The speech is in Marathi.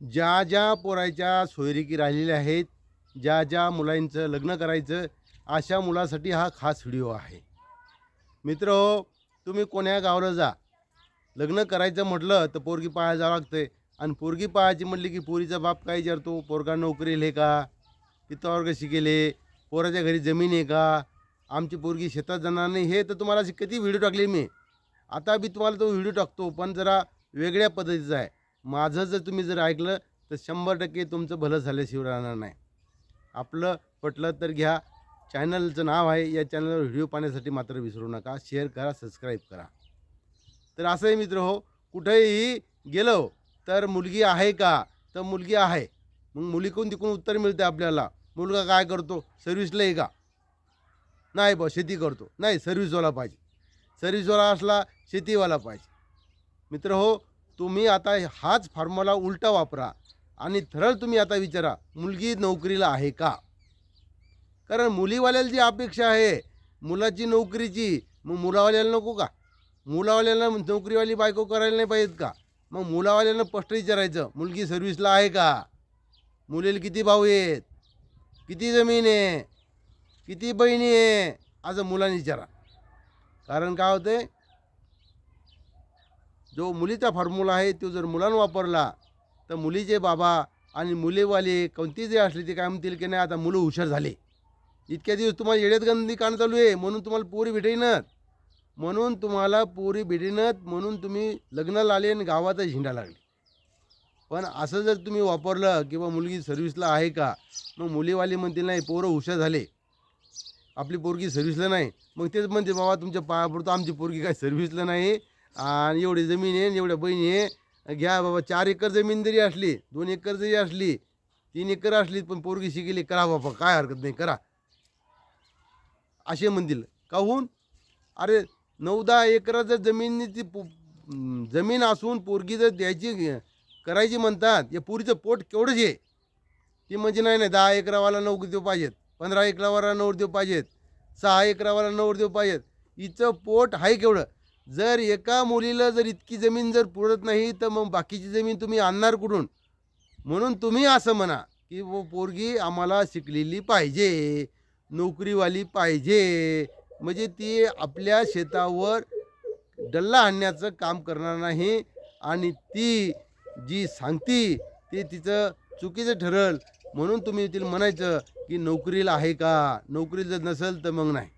ज्या ज्या पोराच्या सोयरिकी राहिलेल्या आहेत ज्या ज्या मुलांचं लग्न करायचं अशा मुलासाठी हा खास व्हिडिओ आहे. मित्र हो तुम्ही कोण्या गावाला जा. लग्न करायचं म्हटलं तर पोरगी पाहायला जावं लागतंय. आणि पोरगी पाहायची म्हटली की पोरीचा बाप काय विचारतो? पोरगा नोकरीला आहे का? तिथं वर्ग शिकेले पोराच्या घरी जमीन आहे का? आमची पोरगी शेतात जाणार नाही. हे तर तुम्हाला अशी किती व्हिडिओ टाकले मी. आता बी तुम्हाला तो व्हिडिओ टाकतो पण जरा वेगळ्या पद्धतीचा आहे. माझं जर तुम्ही जर ऐकलं तर शंभर टक्के तुमचं भलं झाल्याशिवाय राहणार नाही. आपलं पटलं तर घ्या. चॅनलचं नाव आहे या चॅनलवर व्हिडिओ पाहण्यासाठी मात्र विसरू नका. शेअर करा सबस्क्राईब करा. तर असंही मित्र हो कुठेही गेलो तर मुलगी आहे का? तर मुलगी आहे. मग मुलीकडून तिकडून उत्तर मिळते आपल्याला. मुलगा काय करतो? सर्व्हिसला आहे का? नाही बा शेती करतो. नाही सर्व्हिसवाला पाहिजे. सर्व्हिसवाला असला शेतीवाला पाहिजे. मित्र हो तुम्ही आता हाच फॉर्म्युला उलटा वापरा आणि सरळ तुम्ही आता विचारा मुलगी नोकरीला आहे का? कारण मुलीवाल्याला जी अपेक्षा आहे मुलाची नोकरीची मग मुलावाल्याला नको का? मुलावाल्याला नोकरीवाली बायको करायला नाही पाहिजेत का? मग मुलावाल्यानं स्पष्ट विचारायचं मुलगी सर्व्हिसला आहे का? मुलीला किती भाऊ आहेत? किती जमीन आहे? किती बहिणी आहे? असं मुलांनी विचारा. कारण काय होते जो मुलीचा फॉर्म्युला आहे तो जर मुलांना वापरला तर मुलीचे बाबा आणि मुलेवाले कोणती जे असली ते काय म्हणतील की नाही आता मुलं हुशार झाले. इतक्या दिवस तुम्हाला येड्यात गंदी कान चालू आहे म्हणून तुम्हाला पोरी भेटेनत. म्हणून तुम्हाला पोरी भेटेनत म्हणून तुम्ही लग्नाला आले आणि गावातच झेंडा लागले. पण असं जर तुम्ही वापरलं किंवा मुलगी सर्व्हिसला आहे का मग मुलीवाली म्हणतील नाही पोरं हुशार झाले. आपली पोरगी सर्व्हिसला नाही. मग तेच म्हणते बाबा तुमच्या पायापुरतं आमची पोरगी काय सर्व्हिसला नाही. आणि एवढी जमीन आहे एवढ्या बहिणी आहे. घ्या बाबा चार एकर जमीन जरी असली दोन एकर जरी असली तीन एकर असली पण पोरगी शिकेली करा बाबा काय हरकत नाही करा. असे म्हणतील. काहून? अरे नऊ दहा एकरा जर जमिनीची जमीन असून पोरगी जर द्यायची करायची म्हणतात या पोरीचं पोट केवढंच आहे. ती म्हणजे नाही नाही दहा एकरावाला नऊ देऊ पाहिजेत पंधरा एकरावाला नऊ देऊ पाहिजेत सहा एकरावाला नवरदेव पाहिजेत. हिचं पोट आहे केवढं? जर एका मुलीला जर इतकी जमीन जर पुरत नाही तर मग बाकीची जमीन तुम्ही आणणार कुठून? म्हणून तुम्ही असं म्हणा की वो पोरगी आम्हाला शिकलेली पाहिजे नोकरीवाली पाहिजे. म्हणजे ती आपल्या शेतावर डल्ला आणण्याचं काम करणार नाही आणि ती जी सांगती ते तिचं चुकीचं ठरल. म्हणून तुम्ही तिला म्हणायचं की नोकरीला आहे का? नोकरी जर नसेल तर मग नाही.